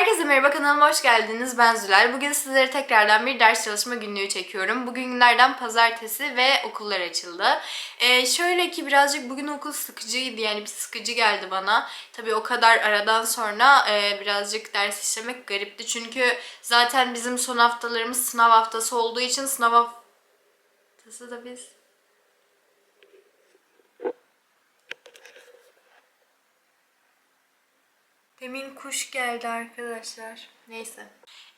Herkese merhaba kanalıma hoş geldiniz. Ben Zülal. Bugün sizlere tekrardan bir ders çalışma günlüğü çekiyorum. Bugün günlerden pazartesi ve okullar açıldı. Ee, şöyle ki birazcık bugün okul sıkıcıydı yani bir sıkıcı geldi bana. Tabii o kadar aradan sonra e, birazcık ders işlemek garipti. Çünkü zaten bizim son haftalarımız sınav haftası olduğu için sınav haftası da biz Demin kuş geldi arkadaşlar. Neyse.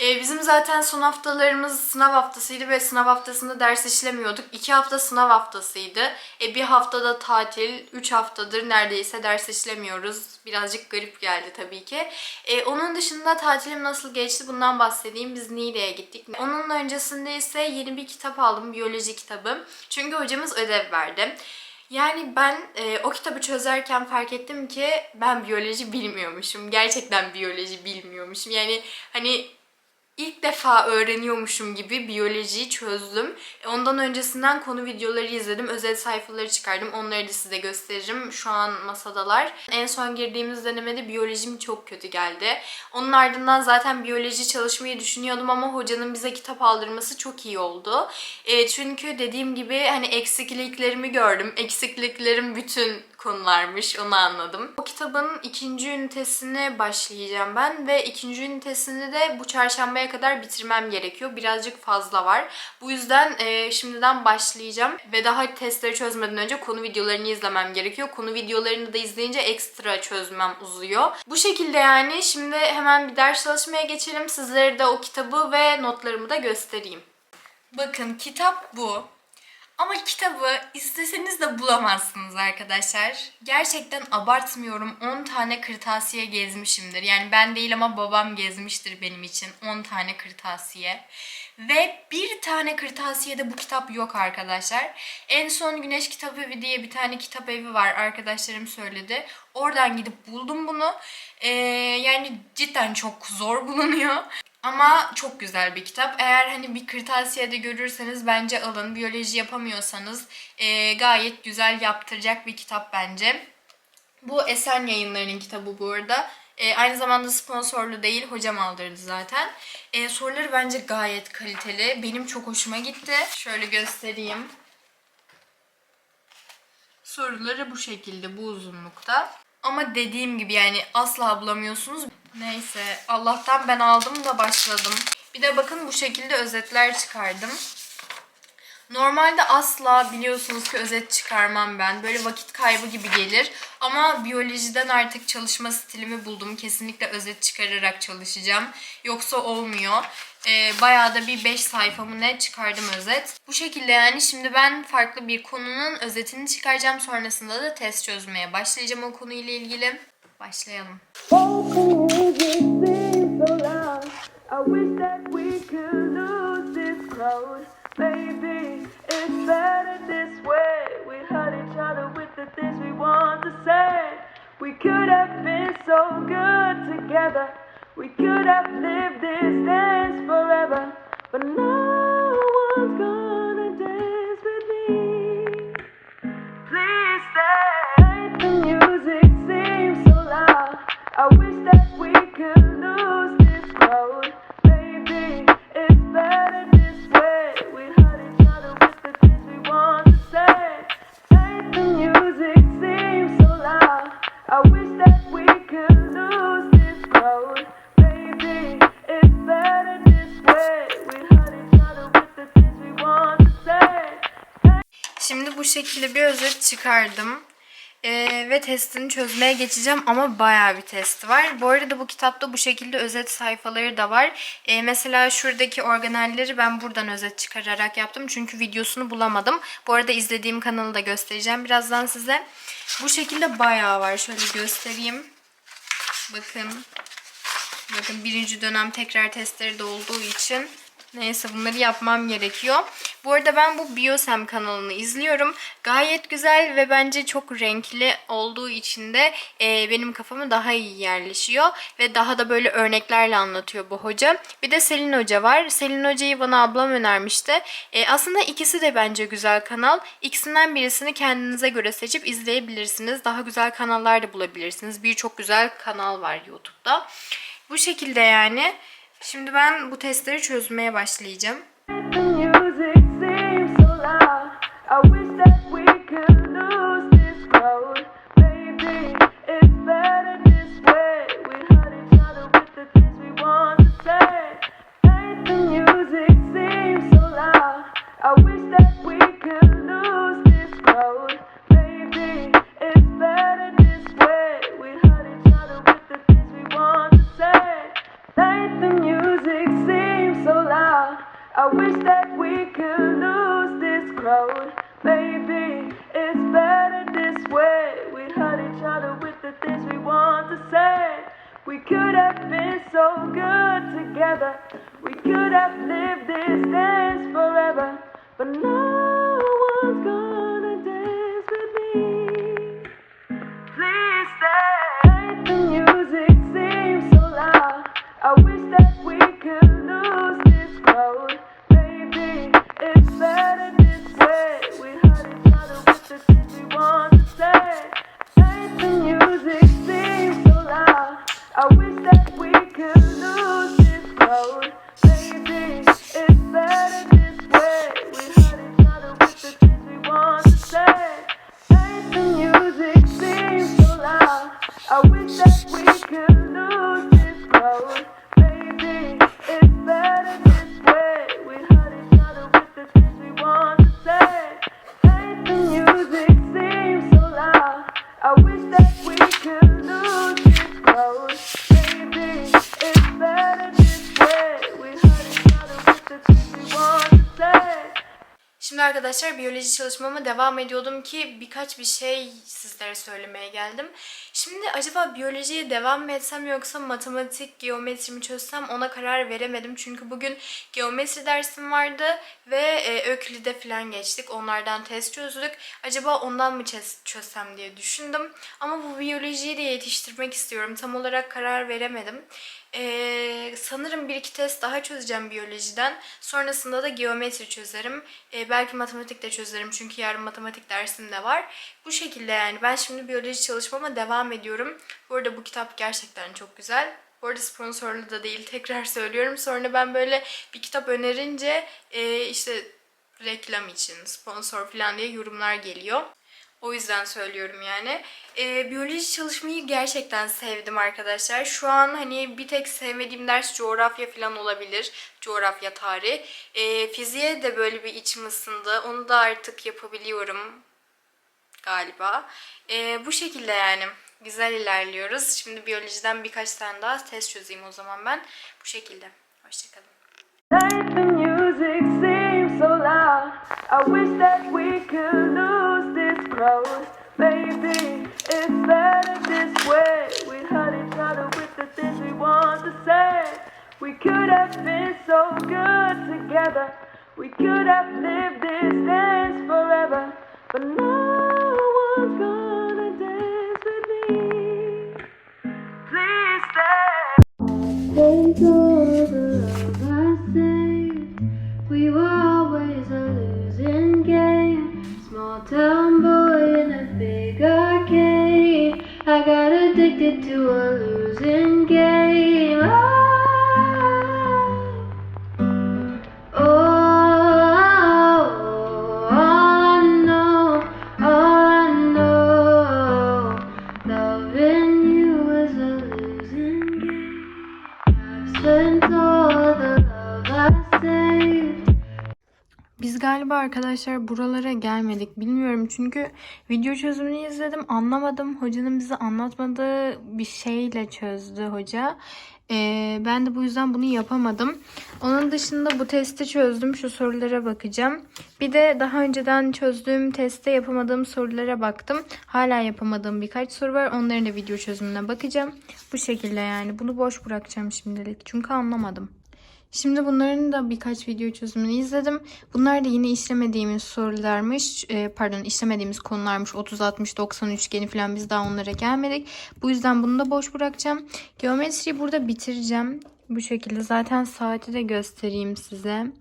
Ee, bizim zaten son haftalarımız sınav haftasıydı ve sınav haftasında ders işlemiyorduk. İki hafta sınav haftasıydı. E, bir haftada tatil, üç haftadır neredeyse ders işlemiyoruz. Birazcık garip geldi tabii ki. E, onun dışında tatilim nasıl geçti bundan bahsedeyim. Biz Niğde'ye gittik. Onun öncesinde ise yeni bir kitap aldım. Biyoloji kitabı. Çünkü hocamız ödev verdi. Yani ben e, o kitabı çözerken fark ettim ki ben biyoloji bilmiyormuşum. Gerçekten biyoloji bilmiyormuşum. Yani hani ilk defa öğreniyormuşum gibi biyolojiyi çözdüm. Ondan öncesinden konu videoları izledim. Özel sayfaları çıkardım. Onları da size gösteririm. Şu an masadalar. En son girdiğimiz denemede biyolojim çok kötü geldi. Onun ardından zaten biyoloji çalışmayı düşünüyordum ama hocanın bize kitap aldırması çok iyi oldu. E, çünkü dediğim gibi hani eksikliklerimi gördüm. Eksikliklerim bütün konularmış onu anladım. O kitabın ikinci ünitesine başlayacağım ben ve ikinci ünitesini de bu çarşambaya kadar bitirmem gerekiyor. Birazcık fazla var. Bu yüzden e, şimdiden başlayacağım ve daha testleri çözmeden önce konu videolarını izlemem gerekiyor. Konu videolarını da izleyince ekstra çözmem uzuyor. Bu şekilde yani şimdi hemen bir ders çalışmaya geçelim. Sizlere de o kitabı ve notlarımı da göstereyim. Bakın kitap bu. Ama kitabı isteseniz de bulamazsınız arkadaşlar. Gerçekten abartmıyorum. 10 tane kırtasiye gezmişimdir. Yani ben değil ama babam gezmiştir benim için 10 tane kırtasiye. Ve bir tane kırtasiyede bu kitap yok arkadaşlar. En son Güneş Kitap Evi diye bir tane kitap evi var arkadaşlarım söyledi. Oradan gidip buldum bunu. Ee, yani cidden çok zor bulunuyor. Ama çok güzel bir kitap. Eğer hani bir kırtasiyede görürseniz bence alın. Biyoloji yapamıyorsanız e, gayet güzel yaptıracak bir kitap bence. Bu Esen Yayınları'nın kitabı bu arada. E, aynı zamanda sponsorlu değil, hocam aldırdı zaten. E, soruları bence gayet kaliteli. Benim çok hoşuma gitti. Şöyle göstereyim. Soruları bu şekilde, bu uzunlukta. Ama dediğim gibi yani asla bulamıyorsunuz. Neyse Allah'tan ben aldım da başladım. Bir de bakın bu şekilde özetler çıkardım. Normalde asla biliyorsunuz ki özet çıkarmam ben. Böyle vakit kaybı gibi gelir. Ama biyolojiden artık çalışma stilimi buldum. Kesinlikle özet çıkararak çalışacağım. Yoksa olmuyor. Ee, bayağı da bir 5 sayfamı ne çıkardım özet. Bu şekilde yani şimdi ben farklı bir konunun özetini çıkaracağım. Sonrasında da test çözmeye başlayacağım o konuyla ilgili. Başlayalım. Together. We could have lived this dance forever. But no şekilde bir özet çıkardım. Ee, ve testini çözmeye geçeceğim ama bayağı bir test var. Bu arada bu kitapta bu şekilde özet sayfaları da var. Ee, mesela şuradaki organelleri ben buradan özet çıkararak yaptım. Çünkü videosunu bulamadım. Bu arada izlediğim kanalı da göstereceğim birazdan size. Bu şekilde bayağı var. Şöyle göstereyim. Bakın. Bakın birinci dönem tekrar testleri de olduğu için neyse bunları yapmam gerekiyor. Bu arada ben bu Biosem kanalını izliyorum. Gayet güzel ve bence çok renkli olduğu için de e, benim kafama daha iyi yerleşiyor. Ve daha da böyle örneklerle anlatıyor bu hoca. Bir de Selin Hoca var. Selin Hoca'yı bana ablam önermişti. E, aslında ikisi de bence güzel kanal. İkisinden birisini kendinize göre seçip izleyebilirsiniz. Daha güzel kanallar da bulabilirsiniz. Birçok güzel kanal var YouTube'da. Bu şekilde yani. Şimdi ben bu testleri çözmeye başlayacağım. Music seems so loud. I wish have been so good together. We could have lived this dance forever. But no Şimdi arkadaşlar biyoloji çalışmama devam ediyordum ki birkaç bir şey sizlere söylemeye geldim. Şimdi acaba biyolojiye devam mı etsem yoksa matematik, geometri mi çözsem ona karar veremedim. Çünkü bugün geometri dersim vardı ve e, Öklide falan geçtik. Onlardan test çözdük. Acaba ondan mı çöz- çözsem diye düşündüm. Ama bu biyolojiyi de yetiştirmek istiyorum. Tam olarak karar veremedim. Ee, sanırım bir iki test daha çözeceğim biyolojiden. Sonrasında da geometri çözerim. Ee, belki matematik de çözerim çünkü yarın matematik dersim de var. Bu şekilde yani ben şimdi biyoloji çalışmama devam ediyorum. Bu arada bu kitap gerçekten çok güzel. Bu arada sponsorlu da değil tekrar söylüyorum. Sonra ben böyle bir kitap önerince e, işte reklam için sponsor falan diye yorumlar geliyor. O yüzden söylüyorum yani. Ee, biyoloji çalışmayı gerçekten sevdim arkadaşlar. Şu an hani bir tek sevmediğim ders coğrafya falan olabilir. Coğrafya, tarih. Ee, fiziğe de böyle bir içim ısındı. Onu da artık yapabiliyorum galiba. Ee, bu şekilde yani. Güzel ilerliyoruz. Şimdi biyolojiden birkaç tane daha test çözeyim o zaman ben. Bu şekilde. Hoşçakalın. Ain't the music seems so loud. I wish that we could lose crowd. Maybe it's better this way. We hurt each other with the things we want to say. We could have been so good together. We could have lived this dance forever. But no Biz galiba arkadaşlar buralara gelmedik. Bilmiyorum çünkü video çözümünü izledim. Anlamadım. Hocanın bize anlatmadığı bir şeyle çözdü hoca. Ee, ben de bu yüzden bunu yapamadım. Onun dışında bu testi çözdüm. Şu sorulara bakacağım. Bir de daha önceden çözdüğüm testte yapamadığım sorulara baktım. Hala yapamadığım birkaç soru var. Onların da video çözümüne bakacağım. Bu şekilde yani. Bunu boş bırakacağım şimdilik. Çünkü anlamadım. Şimdi bunların da birkaç video çözümünü izledim. Bunlar da yine işlemediğimiz sorularmış. Ee, pardon işlemediğimiz konularmış. 30, 60, 90 üçgeni falan biz daha onlara gelmedik. Bu yüzden bunu da boş bırakacağım. Geometriyi burada bitireceğim. Bu şekilde. Zaten saati de göstereyim size.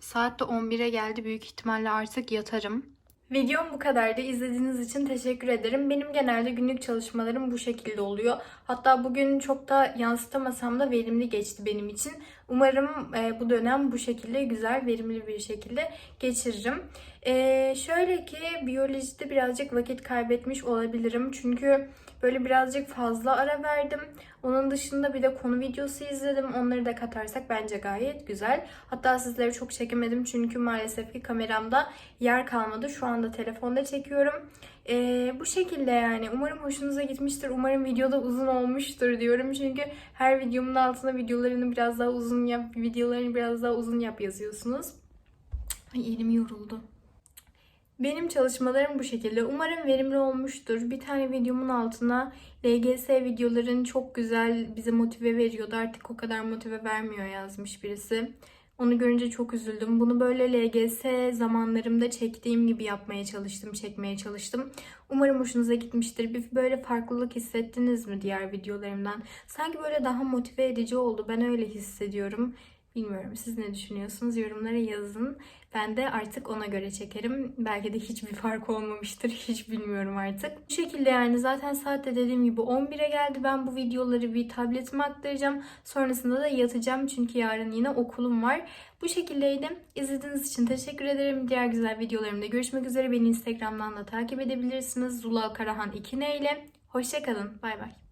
Saat de 11'e geldi. Büyük ihtimalle artık yatarım. Videom bu kadardı. İzlediğiniz için teşekkür ederim. Benim genelde günlük çalışmalarım bu şekilde oluyor. Hatta bugün çok da yansıtamasam da verimli geçti benim için. Umarım e, bu dönem bu şekilde güzel, verimli bir şekilde geçiririm. E, şöyle ki biyolojide birazcık vakit kaybetmiş olabilirim. Çünkü böyle birazcık fazla ara verdim. Onun dışında bir de konu videosu izledim. Onları da katarsak bence gayet güzel. Hatta sizlere çok çekemedim çünkü maalesef ki kameramda yer kalmadı. Şu anda telefonda çekiyorum. Ee, bu şekilde yani. Umarım hoşunuza gitmiştir. Umarım videoda uzun olmuştur diyorum. Çünkü her videomun altına videolarını biraz daha uzun yap, videolarını biraz daha uzun yap yazıyorsunuz. Ay elim yoruldu. Benim çalışmalarım bu şekilde. Umarım verimli olmuştur. Bir tane videomun altına LGS videoların çok güzel bize motive veriyordu. Artık o kadar motive vermiyor yazmış birisi. Onu görünce çok üzüldüm. Bunu böyle LGS zamanlarımda çektiğim gibi yapmaya çalıştım, çekmeye çalıştım. Umarım hoşunuza gitmiştir. Bir böyle farklılık hissettiniz mi diğer videolarımdan? Sanki böyle daha motive edici oldu. Ben öyle hissediyorum. Bilmiyorum siz ne düşünüyorsunuz? Yorumlara yazın. Ben de artık ona göre çekerim. Belki de hiçbir fark olmamıştır. Hiç bilmiyorum artık. Bu şekilde yani zaten saatte dediğim gibi 11'e geldi. Ben bu videoları bir tabletime aktaracağım. Sonrasında da yatacağım. Çünkü yarın yine okulum var. Bu şekildeydi. İzlediğiniz için teşekkür ederim. Diğer güzel videolarımda görüşmek üzere. Beni Instagram'dan da takip edebilirsiniz. Zula Karahan 2 ile. Hoşçakalın. Bay bay.